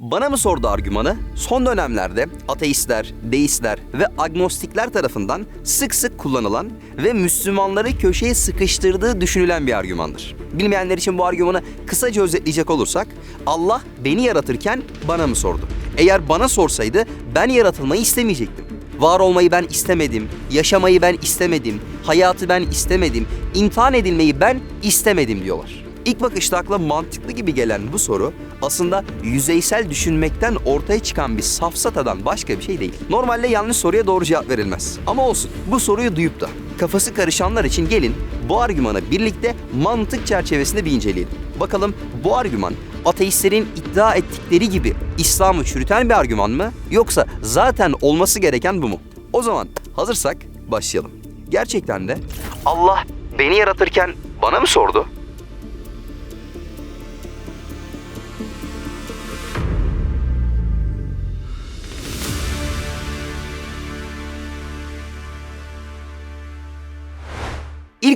Bana mı sordu argümanı? Son dönemlerde ateistler, deistler ve agnostikler tarafından sık sık kullanılan ve Müslümanları köşeye sıkıştırdığı düşünülen bir argümandır. Bilmeyenler için bu argümanı kısaca özetleyecek olursak, Allah beni yaratırken bana mı sordu? Eğer bana sorsaydı ben yaratılmayı istemeyecektim. Var olmayı ben istemedim, yaşamayı ben istemedim, hayatı ben istemedim, imtihan edilmeyi ben istemedim diyorlar. İlk bakışta akla mantıklı gibi gelen bu soru aslında yüzeysel düşünmekten ortaya çıkan bir safsatadan başka bir şey değil. Normalde yanlış soruya doğru cevap verilmez. Ama olsun bu soruyu duyup da kafası karışanlar için gelin bu argümanı birlikte mantık çerçevesinde bir inceleyelim. Bakalım bu argüman ateistlerin iddia ettikleri gibi İslam'ı çürüten bir argüman mı yoksa zaten olması gereken bu mu? O zaman hazırsak başlayalım. Gerçekten de Allah beni yaratırken bana mı sordu?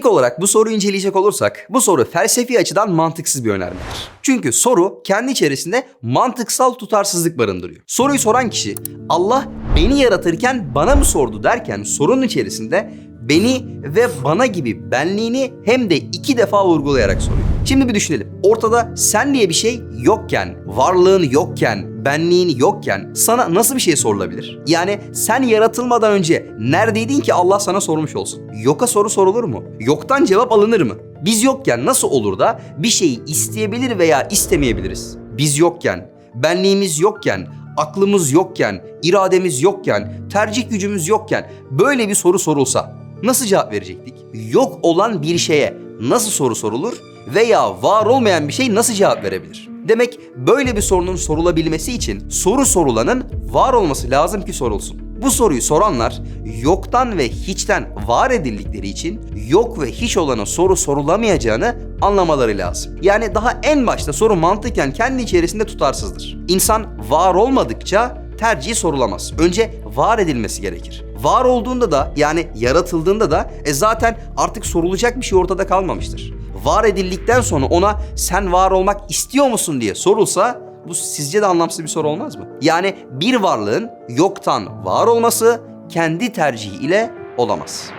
İlk olarak bu soruyu inceleyecek olursak bu soru felsefi açıdan mantıksız bir önermedir. Çünkü soru kendi içerisinde mantıksal tutarsızlık barındırıyor. Soruyu soran kişi Allah beni yaratırken bana mı sordu derken sorunun içerisinde beni ve bana gibi benliğini hem de iki defa vurgulayarak soruyor. Şimdi bir düşünelim. Ortada sen diye bir şey yokken, varlığın yokken, benliğin yokken sana nasıl bir şey sorulabilir? Yani sen yaratılmadan önce neredeydin ki Allah sana sormuş olsun? Yoka soru sorulur mu? Yoktan cevap alınır mı? Biz yokken nasıl olur da bir şeyi isteyebilir veya istemeyebiliriz? Biz yokken, benliğimiz yokken, aklımız yokken, irademiz yokken, tercih gücümüz yokken böyle bir soru sorulsa nasıl cevap verecektik? Yok olan bir şeye nasıl soru sorulur veya var olmayan bir şey nasıl cevap verebilir? Demek böyle bir sorunun sorulabilmesi için soru sorulanın var olması lazım ki sorulsun. Bu soruyu soranlar yoktan ve hiçten var edildikleri için yok ve hiç olana soru sorulamayacağını anlamaları lazım. Yani daha en başta soru mantıken kendi içerisinde tutarsızdır. İnsan var olmadıkça tercihi sorulamaz. Önce var edilmesi gerekir. Var olduğunda da yani yaratıldığında da e zaten artık sorulacak bir şey ortada kalmamıştır. Var edildikten sonra ona sen var olmak istiyor musun diye sorulsa bu sizce de anlamsız bir soru olmaz mı? Yani bir varlığın yoktan var olması kendi tercihi ile olamaz.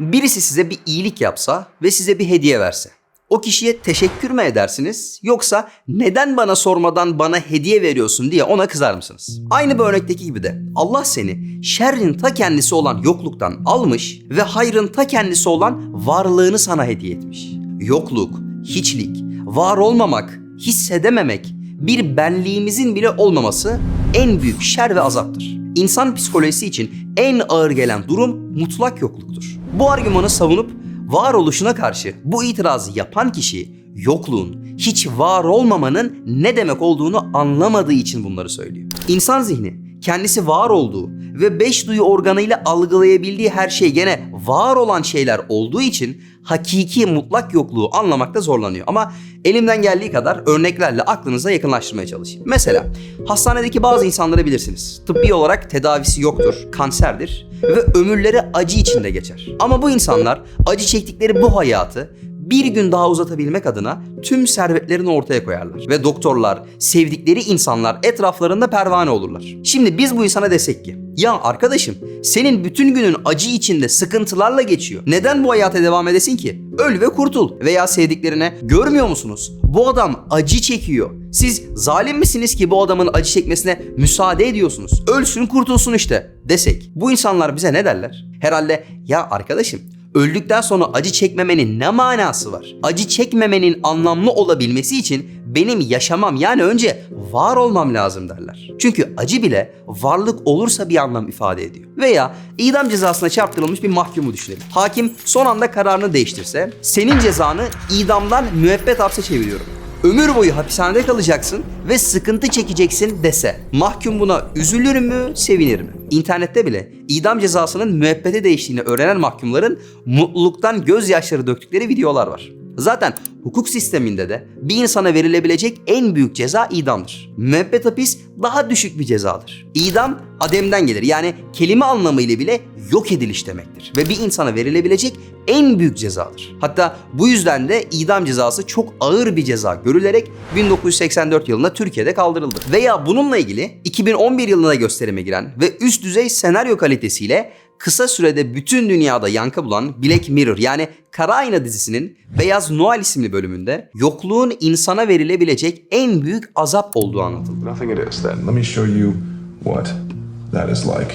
Birisi size bir iyilik yapsa ve size bir hediye verse. O kişiye teşekkür mü edersiniz yoksa neden bana sormadan bana hediye veriyorsun diye ona kızar mısınız? Aynı bu örnekteki gibi de Allah seni şerrin ta kendisi olan yokluktan almış ve hayrın ta kendisi olan varlığını sana hediye etmiş. Yokluk, hiçlik, var olmamak, hissedememek, bir benliğimizin bile olmaması en büyük şer ve azaptır. İnsan psikolojisi için en ağır gelen durum mutlak yokluktur. Bu argümanı savunup varoluşuna karşı bu itirazı yapan kişi yokluğun, hiç var olmamanın ne demek olduğunu anlamadığı için bunları söylüyor. İnsan zihni kendisi var olduğu ve beş duyu organıyla algılayabildiği her şey gene var olan şeyler olduğu için hakiki mutlak yokluğu anlamakta zorlanıyor. Ama elimden geldiği kadar örneklerle aklınıza yakınlaştırmaya çalışayım. Mesela hastanedeki bazı insanları bilirsiniz. Tıbbi olarak tedavisi yoktur, kanserdir ve ömürleri acı içinde geçer. Ama bu insanlar acı çektikleri bu hayatı bir gün daha uzatabilmek adına tüm servetlerini ortaya koyarlar. Ve doktorlar, sevdikleri insanlar etraflarında pervane olurlar. Şimdi biz bu insana desek ki, ya arkadaşım senin bütün günün acı içinde sıkıntılarla geçiyor. Neden bu hayata devam edesin ki? Öl ve kurtul. Veya sevdiklerine görmüyor musunuz? Bu adam acı çekiyor. Siz zalim misiniz ki bu adamın acı çekmesine müsaade ediyorsunuz? Ölsün kurtulsun işte desek. Bu insanlar bize ne derler? Herhalde ya arkadaşım öldükten sonra acı çekmemenin ne manası var? Acı çekmemenin anlamlı olabilmesi için benim yaşamam yani önce var olmam lazım derler. Çünkü acı bile varlık olursa bir anlam ifade ediyor. Veya idam cezasına çarptırılmış bir mahkumu düşünelim. Hakim son anda kararını değiştirse senin cezanı idamdan müebbet hapse çeviriyorum ömür boyu hapishanede kalacaksın ve sıkıntı çekeceksin dese mahkum buna üzülür mü, sevinir mi? İnternette bile idam cezasının müebbete değiştiğini öğrenen mahkumların mutluluktan gözyaşları döktükleri videolar var. Zaten hukuk sisteminde de bir insana verilebilecek en büyük ceza idamdır. Müebbet hapis daha düşük bir cezadır. İdam ademden gelir yani kelime anlamıyla bile yok ediliş demektir. Ve bir insana verilebilecek en büyük cezadır. Hatta bu yüzden de idam cezası çok ağır bir ceza görülerek 1984 yılında Türkiye'de kaldırıldı. Veya bununla ilgili 2011 yılına gösterime giren ve üst düzey senaryo kalitesiyle kısa sürede bütün dünyada yankı bulan Black Mirror yani Kara Ayna dizisinin Beyaz Noel isimli bölümünde yokluğun insana verilebilecek en büyük azap olduğu anlatıldı. Nothing it is then. Let me show you what that is like.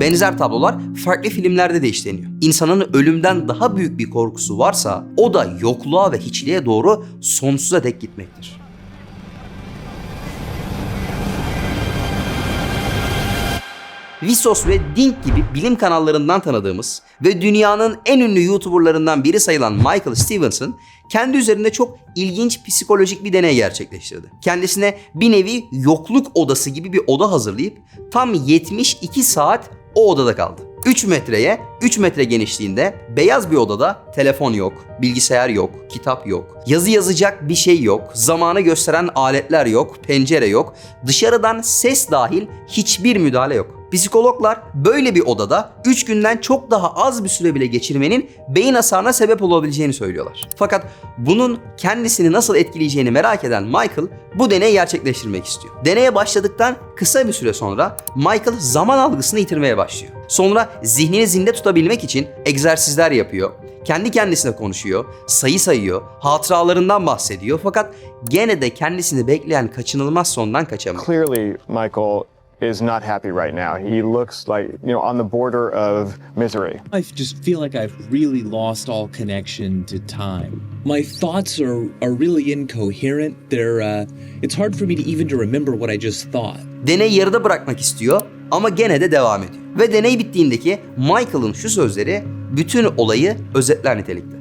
Benzer tablolar farklı filmlerde de işleniyor. İnsanın ölümden daha büyük bir korkusu varsa o da yokluğa ve hiçliğe doğru sonsuza dek gitmektir. Vsauce ve Dink gibi bilim kanallarından tanıdığımız ve dünyanın en ünlü YouTuberlarından biri sayılan Michael Stevenson kendi üzerinde çok ilginç psikolojik bir deney gerçekleştirdi. Kendisine bir nevi yokluk odası gibi bir oda hazırlayıp tam 72 saat o odada kaldı. 3 metreye 3 metre genişliğinde beyaz bir odada telefon yok, bilgisayar yok, kitap yok, yazı yazacak bir şey yok, zamanı gösteren aletler yok, pencere yok, dışarıdan ses dahil hiçbir müdahale yok. Psikologlar böyle bir odada 3 günden çok daha az bir süre bile geçirmenin beyin hasarına sebep olabileceğini söylüyorlar. Fakat bunun kendisini nasıl etkileyeceğini merak eden Michael bu deneyi gerçekleştirmek istiyor. Deneye başladıktan kısa bir süre sonra Michael zaman algısını yitirmeye başlıyor. Sonra zihnini zinde tutabilmek için egzersizler yapıyor. Kendi kendisine konuşuyor, sayı sayıyor, hatıralarından bahsediyor fakat gene de kendisini bekleyen kaçınılmaz sondan kaçamıyor. Clearly, Michael is not happy right now. He looks like, you know, on the border of misery. I just feel like I've really lost all connection to time. My thoughts are are really incoherent. They're uh, it's hard for me to even to remember what I just thought. Deneyi yarıda bırakmak istiyor ama gene de devam ediyor. Ve deney bittiğindeki Michael'ın şu sözleri bütün olayı özetler nitelikte.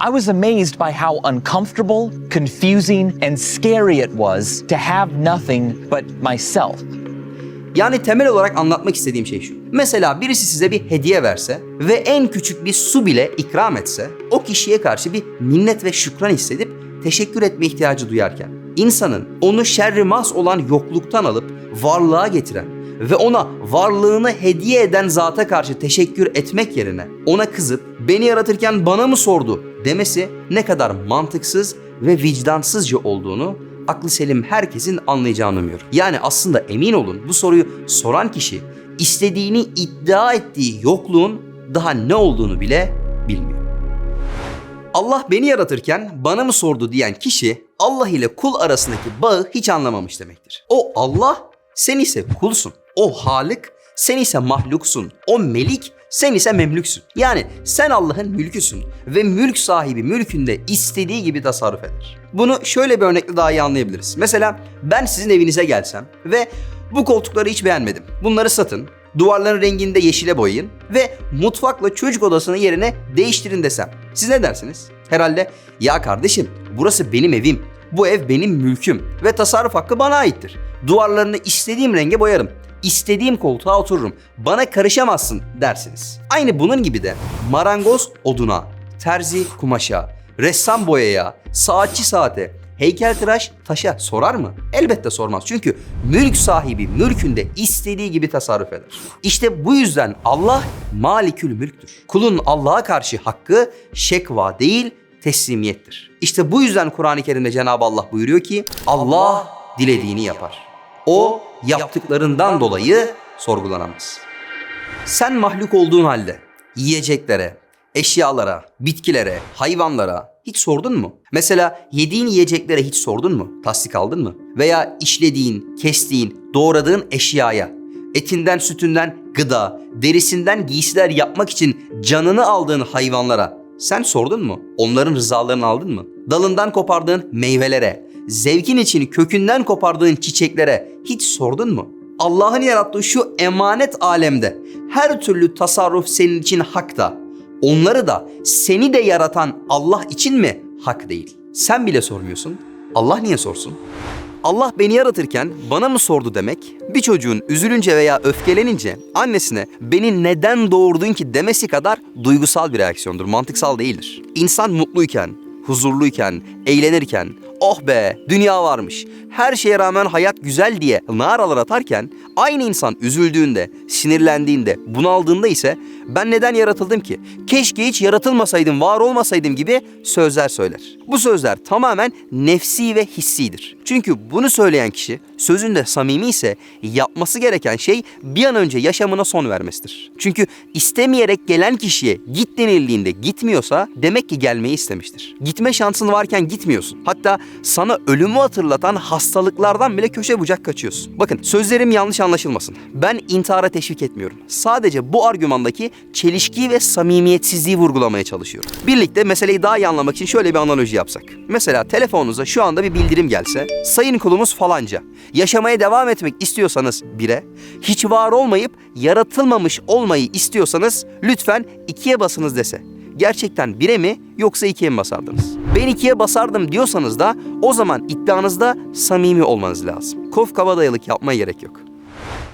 I was amazed by how uncomfortable, confusing, and scary it was to have nothing but myself. Yani temel olarak anlatmak istediğim şey şu. Mesela birisi size bir hediye verse ve en küçük bir su bile ikram etse, o kişiye karşı bir minnet ve şükran hissedip teşekkür etme ihtiyacı duyarken, insanın onu şerri mas olan yokluktan alıp varlığa getiren ve ona varlığını hediye eden zata karşı teşekkür etmek yerine ona kızıp beni yaratırken bana mı sordu demesi ne kadar mantıksız ve vicdansızca olduğunu aklı selim herkesin anlayacağını umuyorum. Yani aslında emin olun bu soruyu soran kişi istediğini iddia ettiği yokluğun daha ne olduğunu bile bilmiyor. Allah beni yaratırken bana mı sordu diyen kişi Allah ile kul arasındaki bağı hiç anlamamış demektir. O Allah, sen ise kulsun. O Halık, sen ise mahluksun. O Melik, sen ise memlüksün. Yani sen Allah'ın mülküsün ve mülk sahibi mülkünde istediği gibi tasarruf eder. Bunu şöyle bir örnekle daha iyi anlayabiliriz. Mesela ben sizin evinize gelsem ve bu koltukları hiç beğenmedim. Bunları satın, duvarların rengini de yeşile boyayın ve mutfakla çocuk odasının yerine değiştirin desem. Siz ne dersiniz? Herhalde ya kardeşim burası benim evim. Bu ev benim mülküm ve tasarruf hakkı bana aittir. Duvarlarını istediğim renge boyarım. İstediğim koltuğa otururum. Bana karışamazsın dersiniz. Aynı bunun gibi de marangoz oduna, terzi kumaşa, ressam boyaya, saatçi saate, heykeltıraş taşa sorar mı? Elbette sormaz. Çünkü mülk sahibi mülkünde istediği gibi tasarruf eder. İşte bu yüzden Allah malikül mülktür. Kulun Allah'a karşı hakkı şekva değil teslimiyettir. İşte bu yüzden Kur'an-ı Kerim'de Cenab-ı Allah buyuruyor ki Allah dilediğini yapar. O yaptıklarından dolayı sorgulanamaz. Sen mahluk olduğun halde yiyeceklere, eşyalara, bitkilere, hayvanlara hiç sordun mu? Mesela yediğin yiyeceklere hiç sordun mu? Tasdik aldın mı? Veya işlediğin, kestiğin, doğradığın eşyaya, etinden sütünden gıda, derisinden giysiler yapmak için canını aldığın hayvanlara sen sordun mu? Onların rızalarını aldın mı? Dalından kopardığın meyvelere, zevkin için kökünden kopardığın çiçeklere hiç sordun mu? Allah'ın yarattığı şu emanet alemde her türlü tasarruf senin için hak da, onları da seni de yaratan Allah için mi hak değil? Sen bile sormuyorsun. Allah niye sorsun? Allah beni yaratırken bana mı sordu demek, bir çocuğun üzülünce veya öfkelenince annesine beni neden doğurdun ki demesi kadar duygusal bir reaksiyondur, mantıksal değildir. İnsan mutluyken, huzurluyken, eğlenirken, oh be dünya varmış, her şeye rağmen hayat güzel diye naralar atarken aynı insan üzüldüğünde, sinirlendiğinde, bunaldığında ise ben neden yaratıldım ki? Keşke hiç yaratılmasaydım, var olmasaydım gibi sözler söyler. Bu sözler tamamen nefsi ve hissidir. Çünkü bunu söyleyen kişi sözünde samimi ise yapması gereken şey bir an önce yaşamına son vermesidir. Çünkü istemeyerek gelen kişiye git denildiğinde gitmiyorsa demek ki gelmeyi istemiştir. Gitme şansın varken gitmiyorsun. Hatta sana ölümü hatırlatan hastalıklardan bile köşe bucak kaçıyorsun. Bakın sözlerim yanlış anlaşılmasın. Ben intihara teşvik etmiyorum. Sadece bu argümandaki çelişki ve samimiyetsizliği vurgulamaya çalışıyorum. Birlikte meseleyi daha iyi anlamak için şöyle bir analoji yapsak. Mesela telefonunuza şu anda bir bildirim gelse, sayın kulumuz falanca, yaşamaya devam etmek istiyorsanız bire, hiç var olmayıp yaratılmamış olmayı istiyorsanız lütfen ikiye basınız dese. Gerçekten bire mi yoksa ikiye mi basardınız? Ben ikiye basardım diyorsanız da o zaman iddianızda samimi olmanız lazım. Kof kabadayılık yapmaya gerek yok.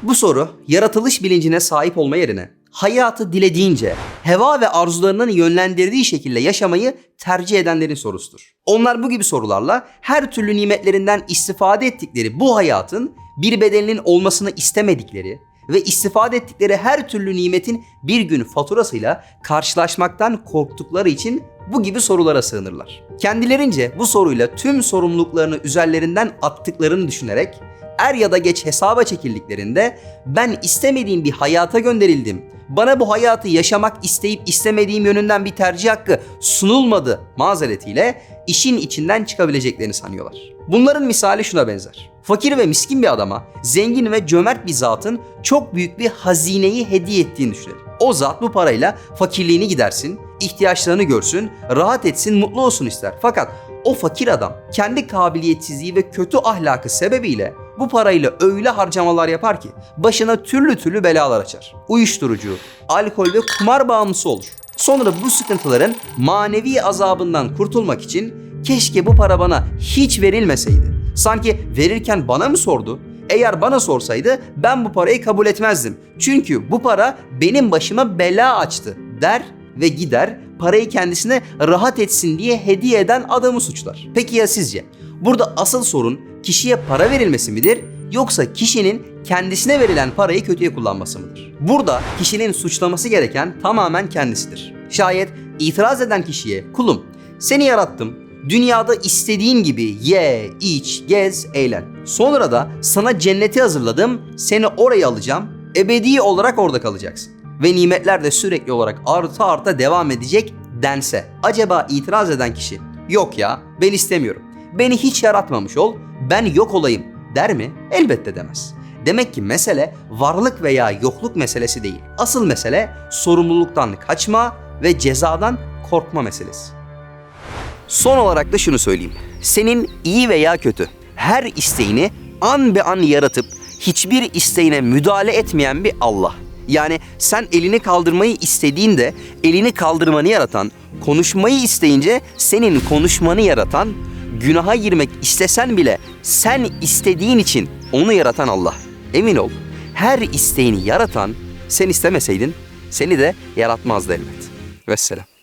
Bu soru yaratılış bilincine sahip olma yerine hayatı dilediğince, heva ve arzularının yönlendirdiği şekilde yaşamayı tercih edenlerin sorusudur. Onlar bu gibi sorularla her türlü nimetlerinden istifade ettikleri bu hayatın bir bedelinin olmasını istemedikleri ve istifade ettikleri her türlü nimetin bir gün faturasıyla karşılaşmaktan korktukları için bu gibi sorulara sığınırlar. Kendilerince bu soruyla tüm sorumluluklarını üzerlerinden attıklarını düşünerek er ya da geç hesaba çekildiklerinde ben istemediğim bir hayata gönderildim. Bana bu hayatı yaşamak isteyip istemediğim yönünden bir tercih hakkı sunulmadı mazeretiyle işin içinden çıkabileceklerini sanıyorlar. Bunların misali şuna benzer. Fakir ve miskin bir adama zengin ve cömert bir zatın çok büyük bir hazineyi hediye ettiğini düşünelim. O zat bu parayla fakirliğini gidersin, ihtiyaçlarını görsün, rahat etsin, mutlu olsun ister. Fakat o fakir adam kendi kabiliyetsizliği ve kötü ahlakı sebebiyle bu parayla öyle harcamalar yapar ki başına türlü türlü belalar açar. Uyuşturucu, alkol ve kumar bağımlısı olur. Sonra bu sıkıntıların manevi azabından kurtulmak için keşke bu para bana hiç verilmeseydi. Sanki verirken bana mı sordu? Eğer bana sorsaydı ben bu parayı kabul etmezdim. Çünkü bu para benim başıma bela açtı der ve gider parayı kendisine rahat etsin diye hediye eden adamı suçlar. Peki ya sizce? Burada asıl sorun kişiye para verilmesi midir yoksa kişinin kendisine verilen parayı kötüye kullanması mıdır? Burada kişinin suçlaması gereken tamamen kendisidir. Şayet itiraz eden kişiye kulum seni yarattım dünyada istediğin gibi ye, iç, gez, eğlen. Sonra da sana cenneti hazırladım seni oraya alacağım ebedi olarak orada kalacaksın. Ve nimetler de sürekli olarak arta arta devam edecek dense acaba itiraz eden kişi yok ya ben istemiyorum beni hiç yaratmamış ol, ben yok olayım der mi? Elbette demez. Demek ki mesele varlık veya yokluk meselesi değil. Asıl mesele sorumluluktan kaçma ve cezadan korkma meselesi. Son olarak da şunu söyleyeyim. Senin iyi veya kötü her isteğini an be an yaratıp hiçbir isteğine müdahale etmeyen bir Allah. Yani sen elini kaldırmayı istediğinde elini kaldırmanı yaratan, konuşmayı isteyince senin konuşmanı yaratan, günaha girmek istesen bile sen istediğin için onu yaratan Allah. Emin ol her isteğini yaratan sen istemeseydin seni de yaratmazdı elbet. Vesselam.